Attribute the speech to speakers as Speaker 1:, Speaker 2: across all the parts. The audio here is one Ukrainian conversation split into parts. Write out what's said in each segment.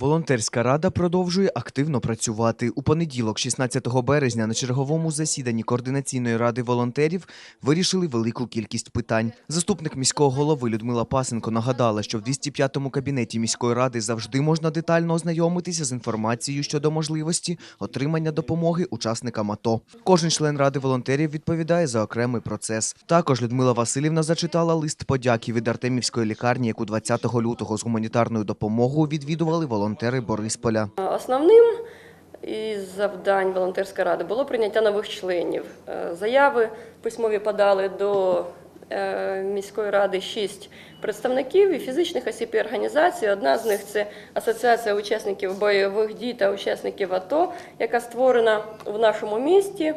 Speaker 1: Волонтерська рада продовжує активно працювати. У понеділок, 16 березня, на черговому засіданні координаційної ради волонтерів вирішили велику кількість питань. Заступник міського голови Людмила Пасенко нагадала, що в 205-му кабінеті міської ради завжди можна детально ознайомитися з інформацією щодо можливості отримання допомоги учасникам АТО. Кожен член ради волонтерів відповідає за окремий процес. Також Людмила Васильівна зачитала лист подяки від Артемівської лікарні, яку 20 лютого з гуманітарною допомогою відвідували волонтери Борисполя.
Speaker 2: Основним із завдань волонтерської ради було прийняття нових членів. Е, Заяви письмові подали до е, міської ради шість представників і фізичних осіб і організацій. Одна з них це Асоціація учасників бойових дій та учасників АТО, яка створена в нашому місті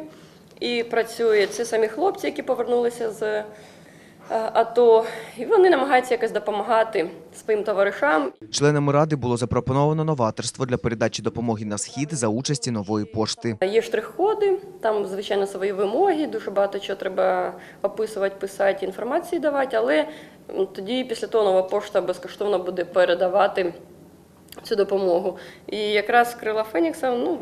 Speaker 2: і працює. Це самі хлопці, які повернулися з е, АТО, і вони намагаються якось допомагати своїм товаришам
Speaker 1: Членами ради було запропоновано новаторство для передачі допомоги на схід за участі нової пошти.
Speaker 2: Є штрих-коди, там, звичайно, свої вимоги, дуже багато чого треба описувати, писати, інформації давати, але тоді після того нова пошта безкоштовно буде передавати цю допомогу. І якраз крила Фенікса ну,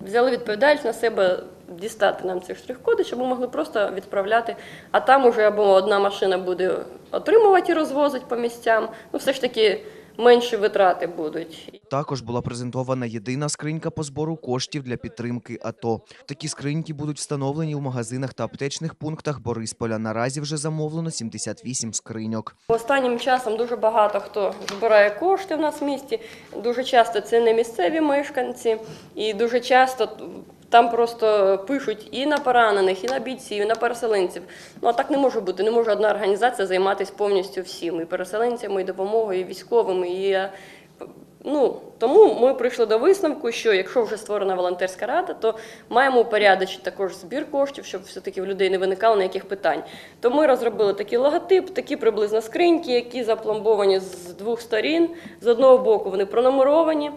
Speaker 2: взяли відповідальність на себе дістати нам ці штрих-коди, щоб ми могли просто відправляти. А там уже або одна машина буде отримувати і розвозити по місцям, ну все ж таки менші витрати будуть.
Speaker 1: Також була презентована єдина скринька по збору коштів для підтримки АТО. Такі скриньки будуть встановлені у магазинах та аптечних пунктах Борисполя. Наразі вже замовлено 78 скриньок.
Speaker 2: Останнім часом дуже багато хто збирає кошти в нас в місті. Дуже часто це не місцеві мешканці, і дуже часто там просто пишуть і на поранених, і на бійців, і на переселенців. Ну а так не може бути. Не може одна організація займатися повністю всім і переселенцями, і допомогою, і військовими. І е, ну тому ми прийшли до висновку, що якщо вже створена волонтерська рада, то маємо упорядочити також збір коштів, щоб все-таки в людей не виникало ніяких питань. То ми розробили такий логотип, такі приблизно скриньки, які запломбовані з двох сторін. З одного боку вони пронумеровані.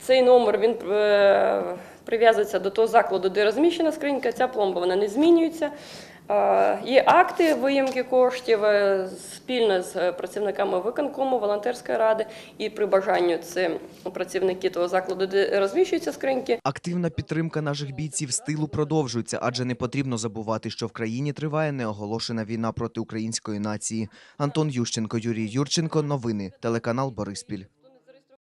Speaker 2: Цей номер він е, прив'язується до того закладу, де розміщена скринька. Ця пломба вона не змінюється. Е, Є акти виїмки коштів е, спільно з працівниками виконкому, волонтерської ради, і при бажанню це працівники того закладу, де розміщуються скриньки.
Speaker 1: Активна підтримка наших бійців з тилу продовжується, адже не потрібно забувати, що в країні триває неоголошена війна проти української нації. Антон Ющенко, Юрій Юрченко. Новини. Телеканал Бориспіль.